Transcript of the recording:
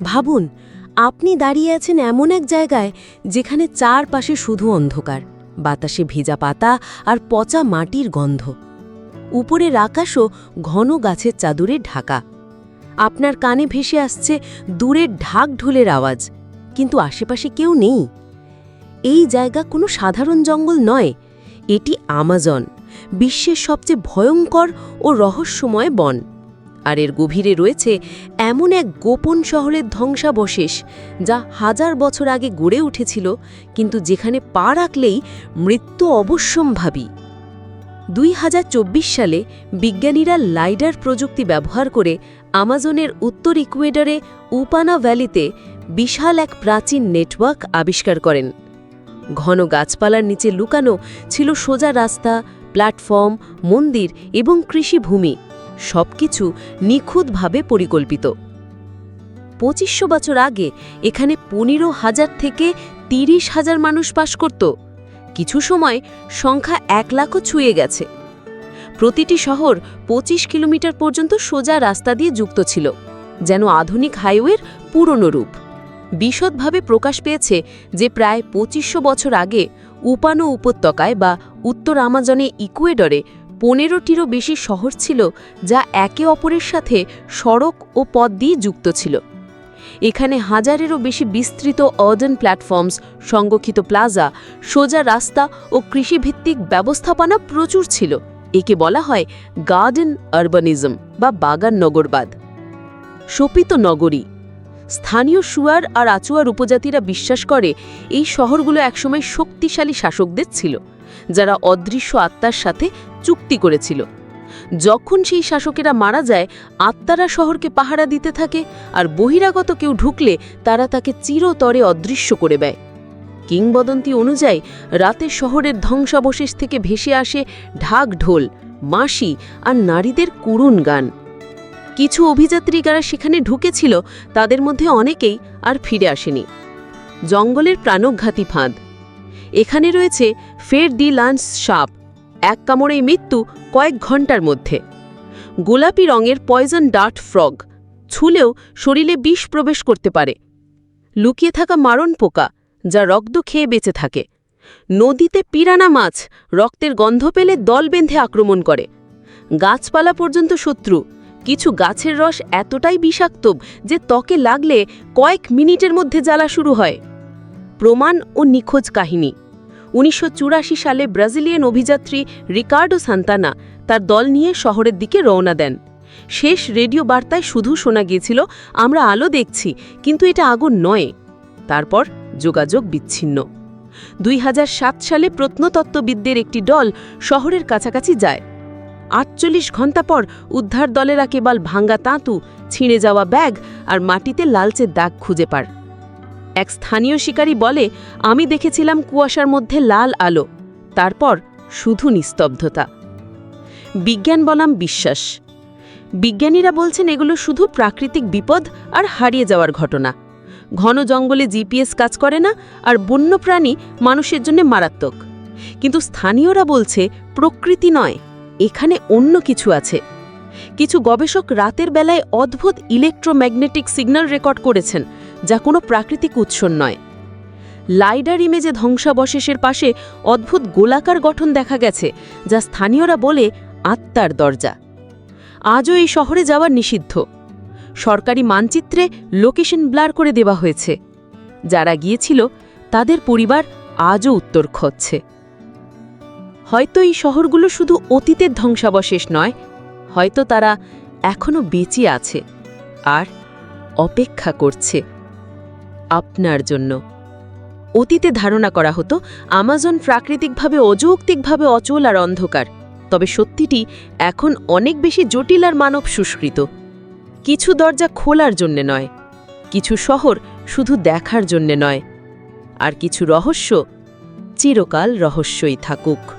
ভাবুন, আপনি দাঁড়িয়ে আছেন এমন এক জায়গায় যেখানে চারপাশে শুধু অন্ধকার, বাতাসে ভেজা পাতা আর পচা মাটির গন্ধ। উপরের আকাশও ঘন গাছের চাদরে ঢাকা। আপনার কানে ভেসে আসছে দূরের ঢাক ঢোলের আওয়াজ, কিন্তু আশেপাশে কেউ নেই। এই জায়গা কোনো সাধারণ জঙ্গল নয়, এটি আমাজন, বিশ্বের সবচেয়ে ভয়ঙ্কর ও রহস্যময় বন। আর এর গভীরে রয়েছে এমন এক গোপন শহরের ধ্বংসাবশেষ যা হাজার বছর আগে গড়ে উঠেছিল, কিন্তু যেখানে পা রাখলেই মৃত্যু অবশ্যম্ভাবী। দুই হাজার চব্বিশ সালে বিজ্ঞানীরা লাইডার প্রযুক্তি ব্যবহার করে আমাজনের উত্তর ইকুয়েডরে উপানা ভ্যালিতে বিশাল এক প্রাচীন নেটওয়ার্ক আবিষ্কার করেন। ঘন গাছপালার নিচে লুকানো ছিল সোজা রাস্তা, প্ল্যাটফর্ম, মন্দির এবং কৃষিভূমি। সবকিছু নিখুঁতভাবে পরিকল্পিত। পঁচিশশো বছর আগে এখানে পনেরো হাজার থেকে তিরিশ হাজার মানুষ বাস করত। কিছু সময় সংখ্যা এক লাখও ছুঁয়ে গেছে। প্রতিটি শহর ২৫ কিলোমিটার পর্যন্ত সোজা রাস্তা দিয়ে যুক্ত ছিল, যেন আধুনিক হাইওয়ের পুরনো রূপ। বিশদভাবে প্রকাশ পেয়েছে যে প্রায় পঁচিশশো বছর আগে উপানো উপত্যকায় বা উত্তর আমাজনে ইকুয়েডরে পনেরোটিরও বেশি শহর ছিল যা একে অপরের সাথে সড়ক ও পথ দিয়ে যুক্ত ছিল। এখানে হাজারেরও বেশি বিস্তৃত অর্ডান প্ল্যাটফর্মস সংরক্ষিত প্লাজা সোজা রাস্তা ও কৃষিভিত্তিক ব্যবস্থাপনা প্রচুর ছিল। একে বলা হয় গার্ডেন আরবানিজম বা বাগান নগরবাদ। শোপিত নগরী। স্থানীয় সুয়ার আর আচুয়ার উপজাতিরা বিশ্বাস করে এই শহরগুলো একসময় শক্তিশালী শাসকদের ছিল, যারা অদৃশ্য আত্মার সাথে চুক্তি করেছিল। যখন সেই শাসকেরা মারা যায়, আত্মারা শহরকে পাহারা দিতে থাকে আর বহিরাগত কেউ ঢুকলে তারা তাকে চিরতরে অদৃশ্য করে দেয়। কিংবদন্তি অনুযায়ী, রাতে শহরের ধ্বংসাবশেষ থেকে ভেসে আসে ঢাক ঢোল, মাসি আর নারীদের করুণ গান। কিছু অভিযাত্রীকারা সেখানে ঢুকেছিল, তাদের মধ্যে অনেকেই আর ফিরে আসেনি। জঙ্গলের প্রাণঘাতী ফাঁদ। এখানে রয়েছে ফের দি লান্স সাপ এক কামড়েই মৃত্যু কয়েক ঘণ্টার মধ্যে। গোলাপি রঙের পয়জন ডার্ট ফ্রগ ছুলেও শরীরে বিষ প্রবেশ করতে পারে। লুকিয়ে থাকা মারণ পোকা যা রক্ত খেয়ে বেঁচে থাকে। নদীতে পিরানা মাছ রক্তের গন্ধ পেলে দল বেঁধে আক্রমণ করে। গাছপালা পর্যন্ত শত্রু, কিছু গাছের রস এতটাই বিষাক্ত যে ত্বকে লাগলে কয়েক মিনিটের মধ্যে জ্বালা শুরু হয়। প্রমাণ ও নিখোঁজ কাহিনী। উনিশশো চুরাশি সালে ব্রাজিলিয়ান অভিযাত্রী রিকার্ডো সান্তানা তার দল নিয়ে শহরের দিকে রওনা দেন। শেষ রেডিও বার্তায় শুধু শোনা গিয়েছিল, আমরা আলো দেখছি, কিন্তু এটা আগুন নয়। তারপর যোগাযোগ বিচ্ছিন্ন। দুই হাজার সাত সালে প্রত্নতত্ত্ববিদদের একটি দল শহরের কাছাকাছি যায়। আটচল্লিশ ঘণ্টা পর উদ্ধার দলেরা কেবল ভাঙ্গা তাঁতু, ছিঁড়ে যাওয়া ব্যাগ আর মাটিতে লালচে দাগ খুঁজে পার এক স্থানীয় শিকারী বলে, আমি দেখেছিলাম কুয়াশার মধ্যে লাল আলো। তারপর শুধু নিস্তব্ধতা। বিজ্ঞান বনাম বিশ্বাস। বিজ্ঞানীরা বলছেন, এগুলো শুধু প্রাকৃতিক বিপদ আর হারিয়ে যাওয়ার ঘটনা। ঘন জঙ্গলে জিপিএস কাজ করে না আর বন্যপ্রাণী মানুষের জন্য মারাত্মক। কিন্তু স্থানীয়রা বলছে, প্রকৃতি নয়, এখানে অন্য কিছু আছে। কিছু গবেষক রাতের বেলায় অদ্ভুত ইলেকট্রোম্যাগনেটিক সিগন্যাল রেকর্ড করেছেন। যা কোনো প্রাকৃতিক উৎস নয়। লাইডার ইমেজে ধ্বংসাবশেষের পাশে অদ্ভুত গোলাকার গঠন দেখা গেছে, যা স্থানীয়রা বলে আত্মার দরজা। আজও এই শহরে যাওয়ার নিষিদ্ধ। সরকারি মানচিত্রে লোকেশন ব্লার করে দেওয়া হয়েছে। যারা গিয়েছিল, তাদের পরিবার আজও উত্তর খুঁজছে। হয়তো এই শহরগুলো শুধু অতীতের ধ্বংসাবশেষ নয়, হয়তো তারা এখনও বেঁচে আছে আর অপেক্ষা করছে। আপনার জন্য। অতীতে ধারণা করা হতো, আমাজন প্রাকৃতিকভাবে, অযৌক্তিকভাবে অচল আর অন্ধকার। তবে সত্যিটি, এখন অনেক বেশি জটিল আর মানব সুস্কৃত কিছু দরজা খোলার জন্যে নয়, কিছু শহর শুধু দেখার জন্যে নয়, আর কিছু রহস্য চিরকাল রহস্যই থাকুক।